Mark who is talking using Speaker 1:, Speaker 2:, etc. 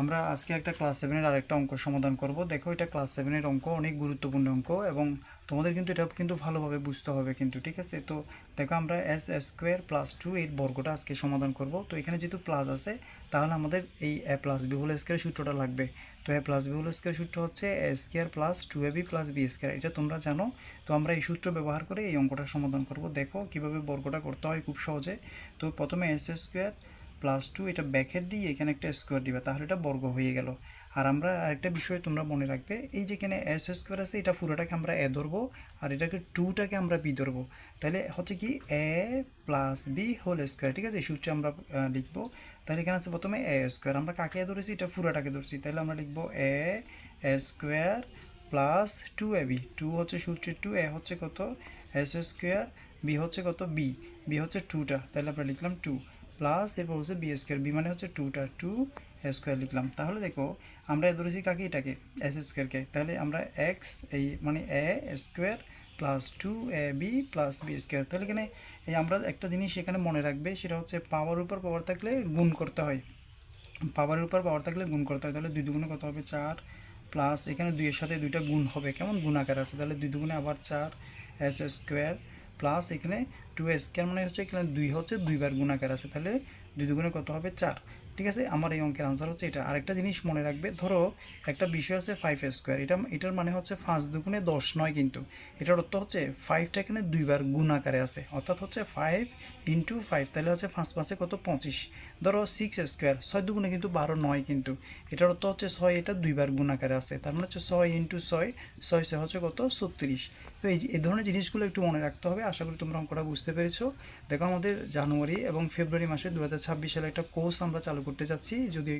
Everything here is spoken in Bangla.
Speaker 1: আমরা আজকে একটা ক্লাস সেভেনের আরেকটা অঙ্ক সমাধান করব। দেখো, এটা ক্লাস সেভেনের অঙ্ক, অনেক গুরুত্বপূর্ণ অঙ্ক এবং তোমাদের কিন্তু এটা কিন্তু ভালোভাবে বুঝতে হবে কিন্তু, ঠিক আছে? তো দেখো, আমরা এস স্কোয়ার প্লাস টু এই বর্গটা আজকে সমাধান করব। তো এখানে যেহেতু প্লাস আছে, তাহলে আমাদের এই A plus B whole square সূত্রটা লাগবে। তো A plus B whole square সূত্র হচ্ছে A square plus two A B plus B square এটা তোমরা জানো। তো আমরা এই সূত্র ব্যবহার করে এই অঙ্কটা সমাধান করব। দেখো, কীভাবে বর্গটা করতে হয় খুব সহজে। তো প্রথমে এস স্কোয়ার প্লাস টু এটা ব্যাকেট দিয়ে এখানে একটা স্কোয়ার দিবে, তাহলে এটা বর্গ হয়ে গেল। আর আমরা আরেকটা বিষয় তোমরা মনে রাখবে, এই যে এখানে এস স্কোয়ার আছে, এটা পুরোটাকে আমরা এ ধরবো, আর এটাকে টুটাকে আমরা বি ধরবো। তাহলে হচ্ছে কি A plus B whole square ঠিক আছে? এই সূত্রে আমরা লিখব। তাহলে এখানে আছে প্রথমে এ স্কোয়ার আমরা কাকে এ ধরেছি? এটা পুরোটাকে ধরছি। তাহলে আমরা লিখব A square plus two A B two হচ্ছে সূত্রে টু এ হচ্ছে কত? এস স্কোয়ার বি হচ্ছে কত? বি বি হচ্ছে টুটা তাহলে আমরা লিখলাম টু প্লাস এরপর হচ্ছে বি স্কোয়ার বি মানে হচ্ছে টুটা টু স্কোয়ার লিখলাম। তাহলে দেখো, আমরা ধরেছি কাকে? এটাকে এস স্কোয়ারকে তাহলে আমরা এক্স এই মানে A square plus two A B plus B square তাহলে এখানে এই আমরা একটা জিনিস এখানে মনে রাখবে, সেটা হচ্ছে পাওয়ার উপর পাওয়ার থাকলে গুণ করতে হয়। পাওয়ারের উপর পাওয়ার থাকলে গুণ করতে হয়। তাহলে দুই দুগুণে কত হবে? চার প্লাস এখানে দুইয়ের সাথে দুইটা গুণ হবে। কেমন? গুণ আকার আছে। তাহলে দুই দুগুণে আবার চার এস স্কোয়ার প্লাস এখানে টু স্কোয়ার মানে হচ্ছে এখানে দুই হচ্ছে দুইবার গুণ আকার আছে, তাহলে দুই দুগুণে কত হবে? চার। ঠিক আছে? আমার এই অঙ্কের আনসার হচ্ছে এটা। আরেকটা জিনিস মনে রাখবে, ধরো একটা বিষয় আছে ফাইভ স্কোয়ার এটা, এটার মানে হচ্ছে পাঁচ দুগুণে দশ নয় কিন্তু। এটার অর্থ হচ্ছে ফাইভটা এখানে দুইবার গুণ আকারে আছে। অর্থাৎ হচ্ছে ফাইভ ইন্টু ফাইভ তাহলে হচ্ছে পাঁচ পাঁচে কত? পঁচিশ। ধরো সিক্স স্কোয়ার ছয় দুগুণে কিন্তু বারো নয় কিন্তু। এটার অর্থ হচ্ছে ছয় এটা দুইবার গুণ আকারে আছে। তার মানে হচ্ছে ছয় ইন্টু ছয় ছয় ছয় হচ্ছে কত? ছত্রিশ। তো এই এই ধরনের জিনিসগুলো একটু মনে রাখতে হবে। আশা করি তোমরা অঙ্কটা বুঝতে পেরেছ। দেখো আমাদের জানুয়ারি এবং ফেব্রুয়ারি মাসে দু সালে একটা কোর্স আমরা চালু করতে চাচ্ছি যদি